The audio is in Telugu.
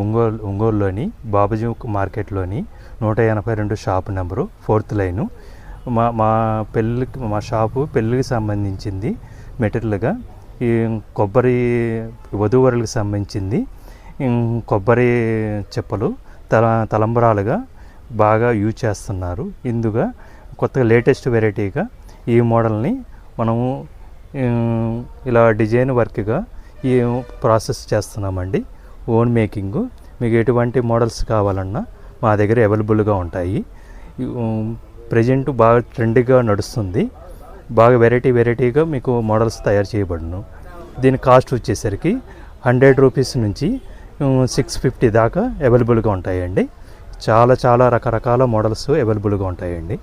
ఒంగోలు ఒంగోలులోని బాబుజీ మార్కెట్లోని నూట ఎనభై రెండు షాప్ నెంబరు ఫోర్త్ లైను. మా మా పెళ్ళికి మా షాపు పెళ్ళికి సంబంధించింది మెటీరియల్గా. ఈ కొబ్బరి వధూవరులకు సంబంధించింది. కొబ్బరి చెప్పలు తల తలంబరాలుగా బాగా యూజ్ చేస్తున్నారు. ఇందుగా కొత్తగా లేటెస్ట్ వెరైటీగా ఈ మోడల్ని మనము ఇలా డిజైన్ వర్క్గా ఈ ప్రాసెస్ చేస్తున్నామండి. Own making. మీకు ఎటువంటి మోడల్స్ కావాలన్నా మా దగ్గర అవైలబుల్గా ఉంటాయి. ప్రజెంట్ బాగా ట్రెండ్గా నడుస్తుంది. బాగా వెరైటీ వెరైటీగా మీకు మోడల్స్ తయారు చేయబడును. దీని కాస్ట్ వచ్చేసరికి హండ్రెడ్ రూపీస్ నుంచి సిక్స్ ఫిఫ్టీ దాకా అవైలబుల్గా ఉంటాయండి. చాలా చాలా రకరకాల మోడల్స్ అవైలబుల్గా ఉంటాయండి.